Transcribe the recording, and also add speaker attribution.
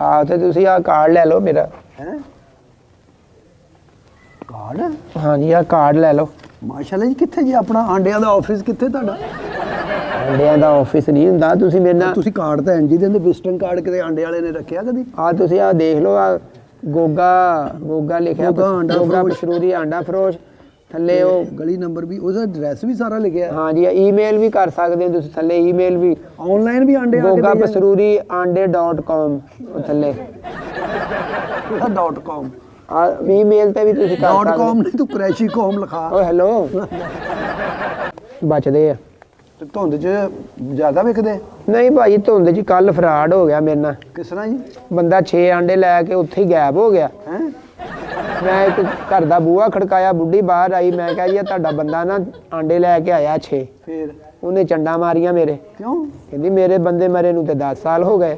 Speaker 1: ਆ ਤੇ ਤੁਸੀਂ ਆ ਕਾਰਡ ਲੈ ਲਓ ਮੇਰਾ।
Speaker 2: ਹੈ? ਕਾਰਡ
Speaker 1: ਹਾਂਜੀ ਆ ਕਾਰਡ ਲੈ ਲਓ।
Speaker 2: ਮਾਸ਼ਾਅੱਲਾ ਜੀ ਕਿੱਥੇ ਜੀ ਆਪਣਾ? ਆਂਡਿਆਂ ਦਾ ਆਫਿਸ ਕਿੱਥੇ ਤੁਹਾਡਾ?
Speaker 1: ਅੰਡਿਆਂ ਦਾ ਆਫਿਸ ਨਹੀਂ ਹੁੰਦਾ। ਤੁਸੀਂ ਮੇਰੇ ਨਾਲ
Speaker 2: ਤੁਸੀਂ ਕਾਰਡ ਤਾਂ ਐਨਜੀ ਦੇ ਵਿਜ਼ਟਿੰਗ ਕਾਰਡ ਕਿਤੇ ਆਂਡੇ ਵਾਲੇ ਨੇ ਰੱਖਿਆ ਕਦੀ?
Speaker 1: ਆ ਤੁਸੀਂ ਆ ਦੇਖ ਲਓ ਆ ਗੋਗਾ ਗੋਗਾ ਲਿਖਿਆ
Speaker 2: ਗੋਗਾ ਆਂਡਾ ਫਰੋਸ਼।
Speaker 1: ਆਂਡਾ ਫਰੋਸ਼। ਥੱਲੇ ਉਹ
Speaker 2: ਗਲੀ ਨੰਬਰ ਵੀ ਉਹਦਾ ਐਡਰੈਸ ਵੀ ਸਾਰਾ ਲਿਖਿਆ।
Speaker 1: ਹਾਂਜੀ ਈਮੇਲ ਵੀ ਕਰ ਸਕਦੇ ਹੋ ਤੁਸੀਂ ਥੱਲੇ ਈਮੇਲ ਵੀ।
Speaker 2: ਆਨਲਾਈਨ ਵੀ ਆਂਡੇ ਆ। ਕੇ
Speaker 1: ਗੋਗਾ? ਪਸਰੂਰੀ ਆਂਡੇ.com ਥੱਲੇ।
Speaker 2: ਕਾਮ
Speaker 1: ਆ ਈਮੇਲ ਤੇ ਵੀ ਤੁਸੀਂ ਕਰ ਸਕਦੇ
Speaker 2: ਕਾਮ ਨਹੀਂ ਤੂੰ ਕ੍ਰੈਸ਼ੀ ਕਾਮ ਲਿਖਾ।
Speaker 1: ਓਏ ਹੈਲੋ ਬਚਦੇ ਆ।
Speaker 2: ਤੇ ਧੁੰਦ 'ਚ ਜ਼ਿਆਦਾ ਵਿਕਦੇ?
Speaker 1: ਨਹੀਂ ਭਾਈ ਧੁੰਦ ਜੀ ਕੱਲ ਫਰਾਡ ਹੋ ਗਿਆ ਮੇਰੇ ਨਾਲ।
Speaker 2: ਕਿਸ ਤਰ੍ਹਾਂ ਜੀ?
Speaker 1: ਬੰਦਾ 6 ਆਂਡੇ ਲੈ ਕੇ ਉੱਥੇ ਹੀ ਗਾਇਬ ਹੋ ਗਿਆ।
Speaker 2: ਹੈ?
Speaker 1: ਮੈਂ ਇੱਕ ਘਰ ਦਾ ਬੂਹਾ ਖੜਕਾਇਆ ਬੁੱਢੀ ਬਾਹਰ ਆਈ ਮੈਂ ਕਿਹਾ ਜੀ ਇਹ ਤੁਹਾਡਾ ਬੰਦਾ ਨਾ ਆਂਡੇ ਲੈ ਕੇ ਆਇਆ 6
Speaker 2: ਫੇਰ?
Speaker 1: ਉਹਨੇ ਚੰਡਾ ਮਾਰੀਆਂ ਮੇਰੇ।
Speaker 2: ਕਿਉਂ?
Speaker 1: ਕਹਿੰਦੀ ਮੇਰੇ ਬੰਦੇ ਮਰੇ ਨੂੰ ਤੇ 10 ਸਾਲ ਹੋ ਗਏ।